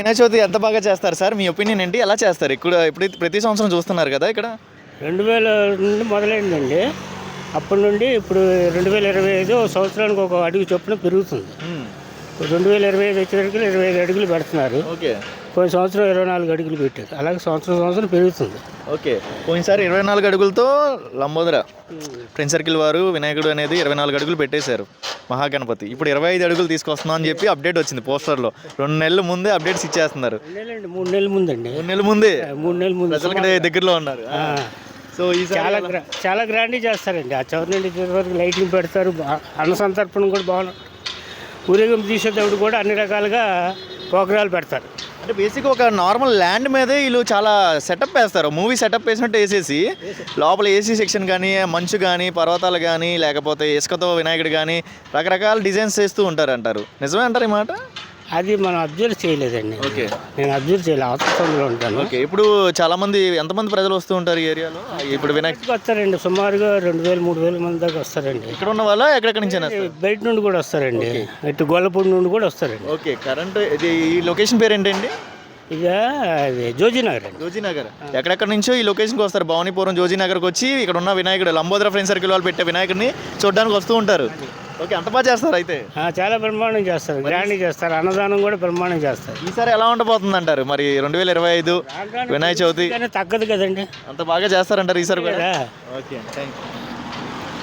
వినాయక చవితి ఎంత బాగా చేస్తారు సార్? మీ ఒపీనియన్ ఏంటి? ఎలా చేస్తారు? ఇక్కడ ఇప్పుడు ప్రతి సంవత్సరం చూస్తున్నారు కదా ఇక్కడ? రెండు వేల నుండి మొదలైందండి. అప్పటి నుండి ఇప్పుడు రెండు వేల ఇరవై ఐదు సంవత్సరానికి ఒక అడుగు చొప్పున పెరుగుతుంది. రెండు వేల ఇరవై ఐదు వచ్చేసరికి ఇరవై ఐదు అడుగులు పెడుతున్నారు. ఓకే. పోయిన సంవత్సరం ఇరవై నాలుగు అడుగులు పెట్టారు. అలాగే సంవత్సరం సంవత్సరం పెరుగుతుంది. ఓకే. పోయినసారి ఇరవై నాలుగు అడుగులతో లంబోదర. ఫ్రెండ్ సర్కిల్ వారు వినాయకుడు అనేది ఇరవై నాలుగు అడుగులు పెట్టేశారు. మహాగణపతి. ఇప్పుడు ఇరవై ఐదు అడుగులు తీసుకొస్తున్నాం అని చెప్పి అప్డేట్ వచ్చింది పోస్టర్లో. రెండు నెలల ముందే అప్డేట్స్ ఇచ్చేస్తున్నారు. మూడు నెలల ముందండి. మూడు నెలల ముందే? మూడు నెలల ముందు. ప్రజలకి దగ్గరలో ఉన్నారు. సో ఈసారి చాలా చాలా గ్రాండ్గా చేస్తారండి. ఆ చౌర నుండి చివరి వరకు లైటింగ్ పెడతారు. అన్న సంతర్పణ కూడా బాగుంది ఊరేగింపు తీసేటప్పుడు కూడా అన్ని రకాలుగా ప్రోగ్రాలు పెడతారు. అంటే బేసిక్ ఒక నార్మల్ ల్యాండ్ మీదే వీళ్ళు చాలా సెటప్ వేస్తారు. మూవీ సెటప్ వేసినట్టు వేసేసి లోపల ఏసీ సెక్షన్ కానీ మంచు కానీ పర్వతాలు కానీ లేకపోతే ఇసుకతో వినాయకుడు కానీ రకరకాల డిజైన్స్ చేస్తూ ఉంటారు అంటారు నిజమే అంటారు ఈ మాట? అది మనం అబ్జర్వ్ చేయలేదండి. ఓకే. నేను అబ్జర్వ్ చేయలేదు అవసరంలో ఉంటాను. ఓకే. ఇప్పుడు చాలా మంది ఎంతమంది ప్రజలు వస్తూ ఉంటారు ఈ ఏరియాలో? ఇప్పుడు వినాయక వస్తారండి? సుమారుగా రెండు వేలు మూడు వేల మంది దాకా వస్తారండి. ఇక్కడ ఉన్న వాళ్ళ ఎక్కడెక్కడి నుంచి బయట నుండి కూడా వస్తారండి. ఇటు గొల్లపూడి నుండి కూడా వస్తారండి. ఓకే. కరెంట్ ఇది ఈ లొకేషన్ పేరు ఏంటండి ఇక జోజీనగర్ జోజీనగర్. ఎక్కడెక్కడి నుంచో ఈ లొకేషన్కి వస్తారు. భవానీపురం జోజీనగర్కి వచ్చి ఇక్కడ ఉన్న వినాయకుడు లంబోదర ఫ్రెండ్ సర్కిల్ వాళ్ళు పెట్టే వినాయకుడిని చూడడానికి వస్తూ ఉంటారు. ఓకే అంత బాగా చేస్తారు అయితే. చాలా బ్రహ్మాండం చేస్తారు. గ్రాండ్ చేస్తారు. అన్నదానం కూడా బ్రహ్మాండం చేస్తారు. ఈసారి ఎలా ఉండబోతుంది అంటారు మరి రెండు వేల ఇరవై ఐదు వినాయక చవితి తగ్గదు కదండి. అంత బాగా చేస్తారంటారు ఈసారి కూడా? Okay thank you